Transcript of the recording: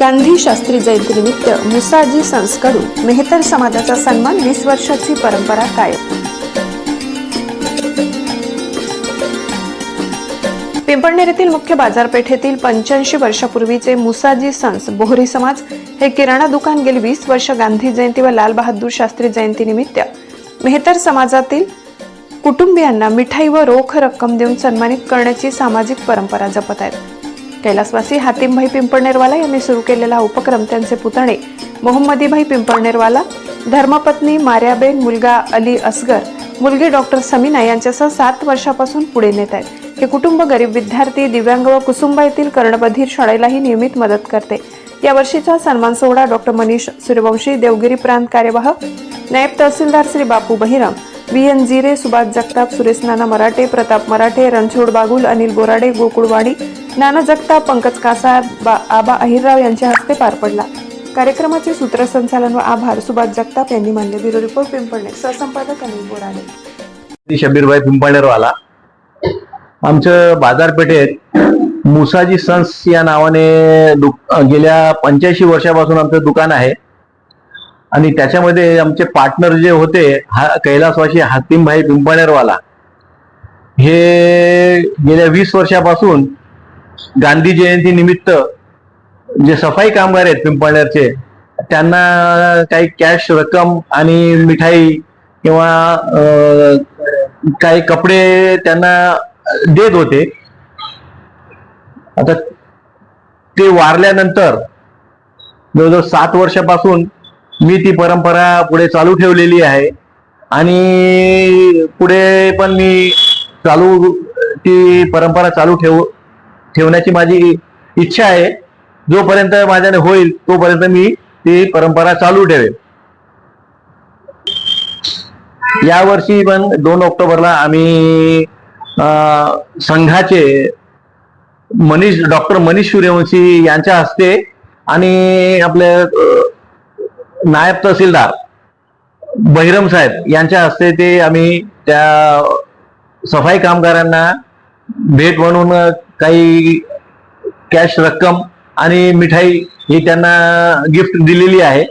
गांधी शास्त्री जयंतीनिमित्त मुसाजी संस्कडून मेहतर समाजाचा सन्मान वीस वर्षाची परंपरा कायम. पिंपळनेर येथील मुख्य बाजारपेठेतील पंच्याऐंशी वर्षापूर्वीचे मुसाजी सन्स बोहरी समाज हे किराणा दुकान गेली वीस वर्ष गांधी जयंती व लालबहादूर शास्त्री जयंतीनिमित्त मेहतर समाजातील कुटुंबियांना मिठाई व रोख रक्कम देऊन सन्मानित करण्याची सामाजिक परंपरा जपत आहेत. कैलासवासी हातीमभाई पिंपळनेरवाला यांनी सुरू केलेला हा उपक्रम त्यांचे पुतणे. मोहम्मदीभाई पिंपळनेरवाला धर्मपत्नी मार्याबेन मुलगा अली असगर मुलगी डॉक्टर समीना यांच्यासह सात वर्षापासून पुढे नेत आहेत. हे कुटुंब गरीब विद्यार्थी दिव्यांग व कुसुंबा येथील कर्णबधीर शाळेलाही नियमित मदत करते. या वर्षीचा सन्मान सोहळा डॉक्टर मनीष सूर्यवंशी देवगिरी प्रांत कार्यवाह नायब तहसीलदार श्री बापू बहिरम व्ही एन जिरे सुभाष जगताप सुरेश नाना मराठे प्रताप मराठे रणछोड बागुल अनिल बोराडे गोकुळवाडी नाना जगताप पंकज कासार बा आबा अहिरराव यांच्या हस्ते पार पडला. कार्यक्रमाचे सूत्रसंचालन व आभार सुभाष जगताप यांनी मानले. ब्युरो रिपोर्ट पिंपळणे सहसंपादक अनिल बोराडे श्री शबीरभाई पिंपळनेरवाला. आमचं बाजारपेठेत मुसाजी सन्स या नावाने दु- गेल्या पंच्याऐंशी वर्षापासून आमचं दुकान आहे. आणि त्याच्यामध्ये आमचे पार्टनर जे होते हा कैलासवासी हातीमभाई पिंपळेरवाला हे गेल्या वीस वर्षापासून गांधी जयंती निमित्त जे सफाई कामगार आहेत पिंपळनेरचे त्यांना काही कॅश रक्कम आणि मिठाई किंवा काही कपडे त्यांना देत होते. आता ते वारल्यानंतर जवळजवळ सात वर्षापासून मी ती परंपरा पुढे चालू ठेवलेली आहे. आणि पुढे पण मी चालू ती परंपरा चालू ठेव ठेवण्याची माझी इच्छा आहे. जोपर्यंत माझ्याने होईल तोपर्यंत मी ती परंपरा चालू ठेवेन. यावर्षी पण दोन ऑक्टोबरला आम्ही संघाचे मनीष डॉक्टर मनीष सूर्यवंशी यांच्या हस्ते आणि आपल्या नायब तहसीलदार बहिरम साहेब यांच्या हस्ते ते आम्ही त्या सफाई कामगारांना भेट म्हणून काही कॅश रक्कम आणि मिठाई ही त्यांना गिफ्ट दिलेली आहे.